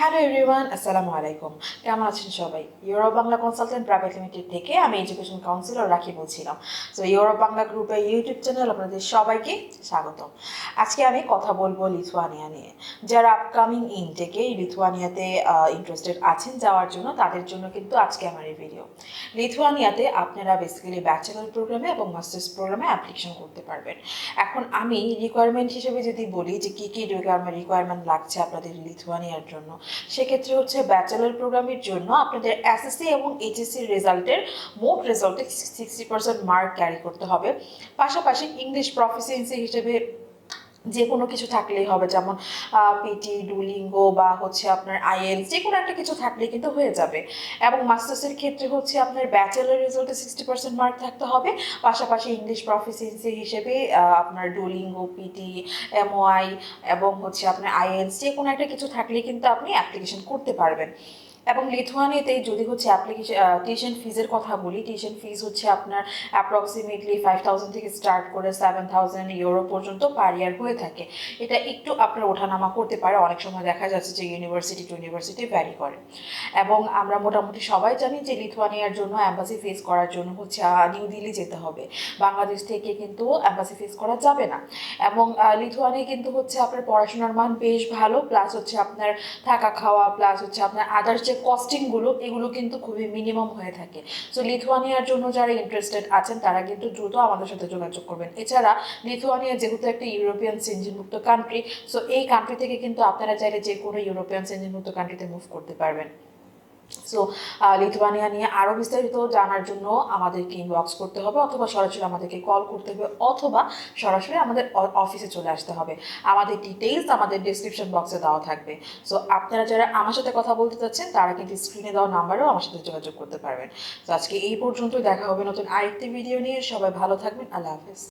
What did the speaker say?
Hello everyone আসসালামু আলাইকুম কেমন আছেন সবাই? Europe Bangla consultant private limited থেকে আমি এডুকেশন কাউন্সিলর রাখি বলছিলাম। সো ইউরোপ বাংলা গ্রুপের ইউটিউব চ্যানেল আপনাদের সবাইকে স্বাগত আজকে আমি কথা বলব লিথুয়ানিয়া নিয়ে। যারা আপকামিং ইনটেকে লিথুয়ানিয়াতে ইন্টারেস্টেড আছেন যাওয়ার জন্য, তাদের জন্য কিন্তু আজকে আমার এই ভিডিও লিথুয়ানিয়াতে আপনারা বেসিক্যালি ব্যাচেলার প্রোগ্রামে এবং মাস্টার্স প্রোগ্রামে অ্যাপ্লিকেশন করতে পারবেন। এখন আমি রিকোয়ারমেন্ট হিসেবে যদি বলি যে কী কী রিকোয়ারমেন্ট রিকোয়ারমেন্ট লাগছে আপনাদের লিথুয়ানিয়ার জন্য সেক্ষেত্রে হচ্ছে ব্যাচেলার প্রোগ্রামের জন্য আপনাদের এসএসসি এবং এইচএসসির রেজাল্টের মোট রেজাল্টে সিক্সটি পার্সেন্ট মার্ক ক্যারি করতে হবে। পাশাপাশি ইংলিশ প্রফিসিয়েন্সি হিসেবে যে কোনো কিছু থাকলেই হবে, যেমন পিটি ডুলিঙ্গ বা হচ্ছে আপনার আইএল যে কোনো একটা কিছু থাকলে কিন্তু হয়ে যাবে। এবং মাস্টার্সের ক্ষেত্রে হচ্ছে আপনার ব্যাচেলার রেজাল্টে সিক্সটি পার্সেন্ট মার্ক থাকতে হবে। পাশাপাশি ইংলিশ প্রফিসিয়েন্সি হিসেবে আপনার ডুলিঙ্গো পিটি এমওআই এবং হচ্ছে আপনার আইএলস যে কোনো একটা কিছু থাকলে কিন্তু আপনি অ্যাপ্লিকেশন করতে পারবেন। এবং লিথুয়ানিয়াতে যদি হচ্ছে অ্যাপ্লিকেশন টিউশন ফিজের কথা বলি টিউশন ফিজ হচ্ছে আপনার অ্যাপ্রক্সিমেটলি ফাইভ থাউজেন্ড থেকে স্টার্ট করে সেভেন থাউজেন্ড ইউরো পর্যন্ত পার ইয়ার হয়ে থাকে। এটা একটু আপনার ওঠানামা করতে পারে, অনেক সময় দেখা যাচ্ছে যে ইউনিভার্সিটি টু ইউনিভার্সিটি ভ্যারি করে। এবং আমরা মোটামুটি সবাই জানি যে লিথুয়ানিয়ার জন্য অ্যাম্বাসি ফেস করার জন্য হচ্ছে নিউ দিল্লি যেতে হবে। বাংলাদেশ থেকে কিন্তু অ্যাম্বাসি ফেস করা যাবে না। এবং লিথুয়ানি কিন্তু হচ্ছে আপনার পড়াশোনার মান বেশ ভালো প্লাস হচ্ছে আপনার থাকা খাওয়া প্লাস হচ্ছে আপনার আদার্স যে কস্টিংগুলো এগুলো কিন্তু খুবই মিনিমাম হয়ে থাকে। সো লিথুয়ানিয়ার জন্য যারা ইন্টারেস্টেড আছেন, তারা কিন্তু দ্রুত আমাদের সাথে যোগাযোগ করবেন। এছাড়া লিথুয়ানিয়া যেহেতু একটা ইউরোপিয়ান সেঞ্জিনমুক্ত কান্ট্রি সো এই কান্ট্রি থেকে কিন্তু আপনারা চাইলে যে কোনো ইউরোপিয়ান সেঞ্জিনমুক্ত কান্ট্রিতে মুভ করতে পারবেন। সো লিথুয়ানিয়া নিয়ে আরও বিস্তারিত জানার জন্য আমাদেরকে ইনবক্স করতে হবে অথবা সরাসরি আমাদেরকে কল করতে হবে অথবা সরাসরি আমাদের অফিসে চলে আসতে হবে। আমাদের ডিটেইলস আমাদের ডিসক্রিপশন বক্সে দেওয়া থাকবে। সো আপনারা যারা আমার সাথে কথা বলতে চাচ্ছেন, তারা কিন্তু স্ক্রিনে দেওয়া নাম্বারেও আমার সাথে যোগাযোগ করতে পারবেন। তো আজকে এই পর্যন্ত দেখা হবে নতুন আরেকটি ভিডিও নিয়ে। সবাই ভালো থাকবেন, আল্লাহ হাফেজ।